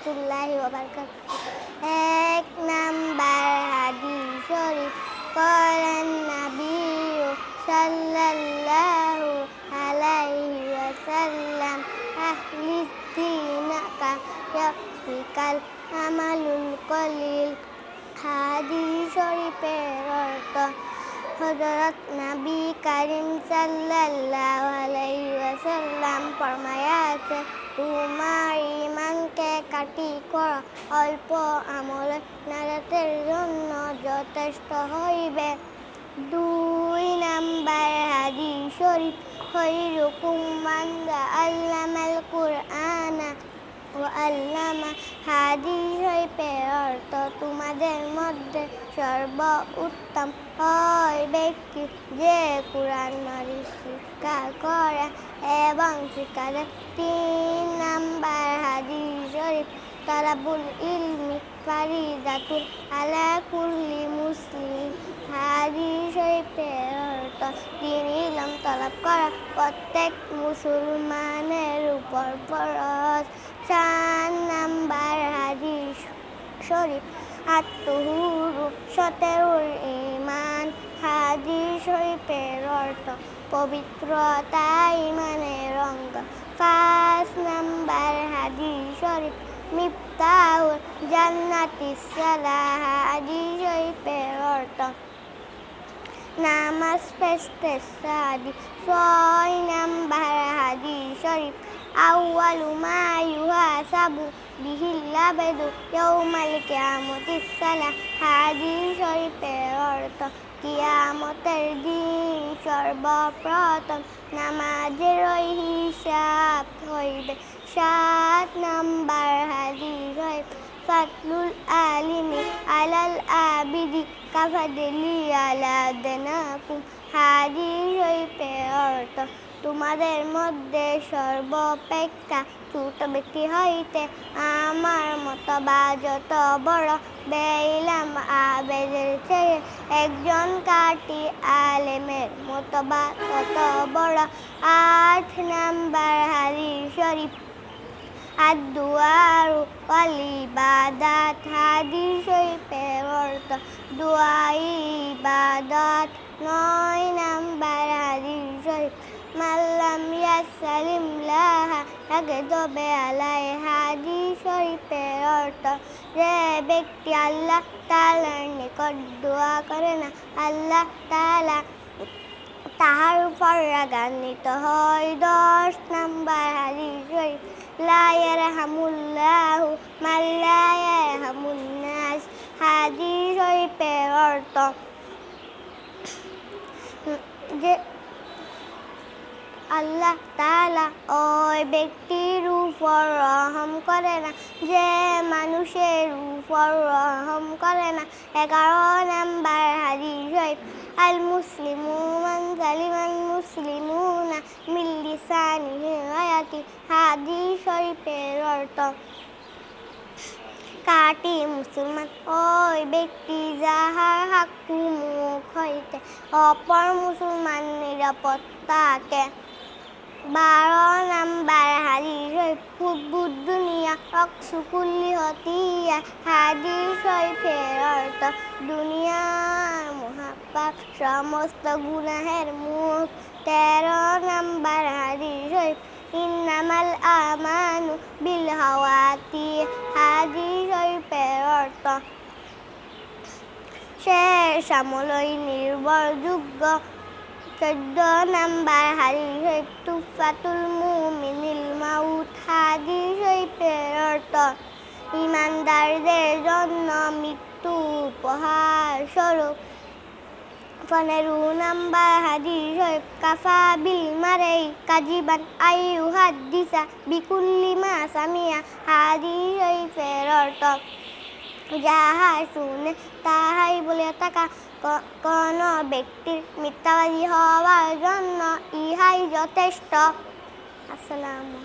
রহমতুল্লাহি এক নাম্বার হাদিস শরীফ। করেন নবী সাল্লাল্লাহু আলাইহি ওয়াসাল্লাম আহলিদ্দিনাকা ইয়াকফিকাল আমালুল কলিল। হাদিস শরীফের অর্থ হজরত নবী করিম সাল্লাল্লাহু আলাইহি ওয়াসাল্লাম ফরমায়া আছে। তোমার ইমানকে কাটি কর। অল্প আমল নাজাতের জন্য যথেষ্ট হইবে। দুই নাম্বার হাদিস শরীফ, খৈরুকুম মান আল্লামাল কুরআনা। আল্লামা হাদিস হইবে অর্থ তোমাদের মধ্যে সর্ব উত্তম হয় ব্যক্তি যে কোরআন মারি শিক্ষা করে এবং শিক্ষা তিন নাম্বার হাদিস শরীফ তারাবুল ইলমি ফারিদাতুল আলা কুল্লি মুসলিম। হাদিস শরীফের অর্থ দিন ইলম তলব করা। প্রত্যেক মুসলমানের উপর ফরজ। চার নাম্বার হাদিস শরীফ। আত্মহুরু সতেরোর ইমান হাদিস শরীফের অর্থ পবিত্রতা ইমানের অঙ্গ। পাঁচ নাম্বার শরীফ মিফতাহুল জান্নাতি সালাহ হাদিস শরীফের অর্থ নামাজ পেস্তে সাদি, ছয় নাম্বার হাদিস শরীফ, আউয়ালু মা ইউহাসাবু বিহিল আবদু ইয়াউমাল কিয়ামতিস সালাহ, হাদিস শরীফের অর্থ কিয়ামতের দিন সর্বপ্রথম নামাজের ওই হিসাব হইবে। সাত নাম্বার হাদিস হয়, ফাতলুল আলিমি আলাল আবিদি কাফাদিলি আলা দেনাকুম। হাদিস হইবে অর্থ তোমাদের মধ্যে সর্বপেক্ষা ছোট ব্যক্তি হইতে আমার মতো বা যত বড় বেইলাম আবেদের চেয়ে একজন কাটি আলেমের মতো বা তত বড় আট নাম্বার হারি শরীফ। আদুয়ার অলিবাদাত হাদিস শরীফের অর্থ দোয়াই ইবাদত নয় নাম্বার হাদিস শরীফ মাল্লাম ইয়াসালিম লাহা তাকে তবে আলাই হাদিস শরীফের অর্থ, যে ব্যক্তি আল্লাহ তাআলার নিকট দোয়া করে না, আল্লাহ তাআলা তাহার উপর রাগান্বিত হয়। দশ নাম্বার হাদিস শরীফ, লা ইয়ারহামুল্লাহু মান লা ইয়ারহামুন নাস। হাদিস শরীফের অর্থ যে আল্লাহ তাআলা ওই ব্যক্তির উপর রহম করে না, যে মানুষের উপর রহম করে না। এগারো নাম্বার হাদিস শরীফ আল মুসলিমু মান সালিমান মুসলিমুনা মিন লিসানিহি আয়াতি হাদিস শরীফের অর্থ, কাটি মুসলমান ওই ব্যক্তি যাহার হাকু মুখ হইতে, অপর মুসলমান নিরাপদ থাকে বারো নাম্বার হাদিস হুব্বুদ দুনিয়া অকসুকুল্লি হতিয়া হাদিস শরীফের অর্থ, দুনিয়ার মহাপাপ সমস্ত গুনাহের মুখ। তেরো নাম্বার হাদিস শরীফ ইন্নামাল আমানু বিল হাওয়াতি। হাদিস শরীফের অর্থ শেষ আমলই নির্ভরযোগ্য। চোদ্দ নাম্বার শরীফ তুফাতুল মুমিনিল মাউত হাদিস শরীফের অর্থ ইমানদারদের জন্য মৃত্যু উপহার স্বরূপ। পনেরো নাম্বার হাদিস কাফা বিল মারেই কাজিবান আইউ হাদিসা বিকুল্লি মা সামিয়া হাদিস শরীফের অর্থ যাহা শুনে তাহাই বলে থাকা কোন ব্যক্তির মিথ্যাবাদী হওয়ার জন্য ইহাই যথেষ্ট। আসসালামু